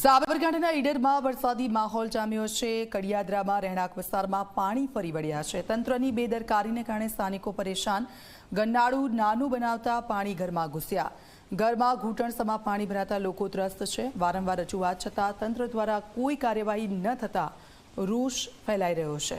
સાબરકાંઠાના ઈડરમાં વરસાદી માહોલ જામ્યો છે. કડિયાદરામાં રહેણાંક વિસ્તારમાં પાણી ફરી વળ્યા છે. તંત્રની બેદરકારીને કારણે સ્થાનિકો પરેશાન. ગન્નાળું નાનું બનાવતા પાણી ઘરમાં ઘૂસ્યા. ઘરમાં ઘૂંટણસમા પાણી ભરાતા લોકો ત્રસ્ત છે. વારંવાર રજૂઆત છતાં તંત્ર દ્વારા કોઈ કાર્યવાહી ન થતાં રોષ ફેલાઈ રહ્યો છે.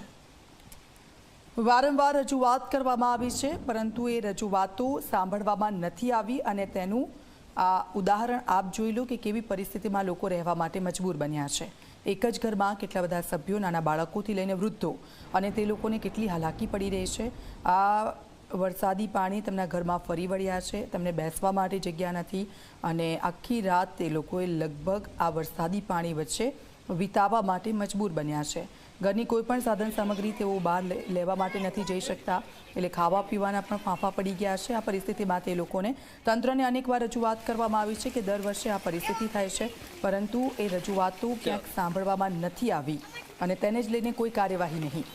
વારંવાર રજૂઆત કરવામાં આવી છે, પરંતુ એ રજૂઆતો સાંભળવામાં નથી આવી અને તેનું આ ઉદાહરણ આપ જોઈ લો કે કેવી પરિસ્થિતિમાં લોકો રહેવા માટે મજબૂર બન્યા છે. એક જ ઘરમાં કેટલા બધા સભ્યો, નાના બાળકોથી લઈને વૃદ્ધો અને તે લોકોને કેટલી હાલાકી પડી રહી છે. આ વરસાદી પાણી તેમના ઘરમાં ફરી વળ્યા છે. તેમને બેસવા માટે જગ્યા નથી અને આખી રાત તે લોકોએ લગભગ આ વરસાદી પાણી વચ્ચે વિતાવવા માટે મજબૂર બન્યા છે. ઘરની કોઈ પણ સાધન સામગ્રી તેઓ બહાર લેવા માટે નથી જઈ શકતા. એટલે ખાવા પીવાના પણ ફાંફા પડી ગયા છે. આ પરિસ્થિતિમાં તે લોકોને તંત્રને અનેકવાર રજૂઆત કરવામાં આવી છે કે દર વર્ષે આ પરિસ્થિતિ થાય છે, પરંતુ એ રજૂઆતો ક્યાંક સાંભળવામાં નથી આવી અને તેને જ લઈને કોઈ કાર્યવાહી નહીં.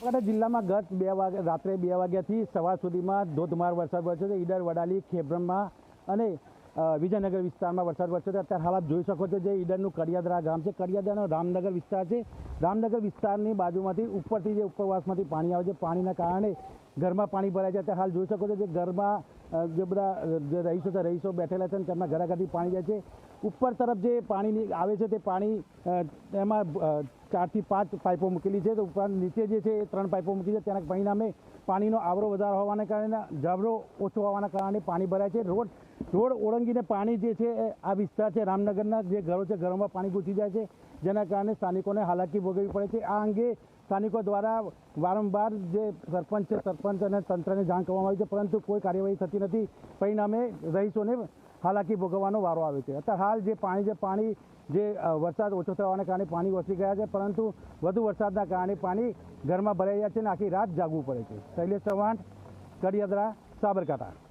બનાસકાંઠા જિલ્લામાં ગત બે વાગે રાત્રે બે વાગ્યાથી સવાર સુધીમાં ધોધમાર વરસાદ વરસ્યો છે. ઈડર, વડાલી ખેબ્રમમાં અને વિજયનગર વિસ્તારમાં વરસાદ વરસ્યો છે અત્યારે હાલ જોઈ શકો છો જે ઈડરનું કડિયાદરા ગામ છે. કડિયાદરાનો રામનગર વિસ્તાર છે. રામનગર વિસ્તારની બાજુમાંથી ઉપરથી જે ઉપરવાસમાંથી પાણી આવે છે, પાણીના કારણે ઘરમાં પાણી ભરાય છે. અત્યારે હાલ જોઈ શકો છો જે ઘરમાં જે બધા જે રહીશો છે, રહીશો બેઠેલા છે ને તેમના ઘરાઘરથી પાણી જાય છે. ઉપર તરફ જે પાણી આવે છે તે પાણી એમાં ચારથી પાંચ પાઇપો મૂકેલી છે. તો ઉપર નીચે જે છે એ ત્રણ પાઇપો મૂકી છે. તેના પરિણામે પાણીનો આવરો વધારો હોવાને કારણે ઝાબરો ઓછો હોવાના કારણે પાણી ભરાય છે. રોડ રોડ ઓળંગીને પાણી જે છે આ વિસ્તાર છે, રામનગરના જે ઘરો છે, ઘરોમાં પાણી ઘૂસી જાય છે. જેના કારણે સ્થાનિકોને હાલાકી ભોગવવી પડે છે. આ અંગે સ્થાનિકો દ્વારા વારંવાર જે સરપંચ છે, સરપંચ અને તંત્રને જાણ કરવામાં આવી છે. પરંતુ કોઈ કાર્યવાહી થતી નથી. પરિણામે રહીશોને હાલાકી ભોગવવાનો વારો આવે છે. અત્યારે હાલ જે પાણી જે પાણી જે વરસાદ ઓછો થવાના કારણે પાણી ઓછી ગયા છે, પરંતુ વધુ વરસાદના કારણે પાણી ઘરમાં ભરાઈ ગયા છે અને આખી રાત જાગવું પડે છે. શૈલેષ ચૌહાણ, કડિયાદરા, સાબરકાંઠા.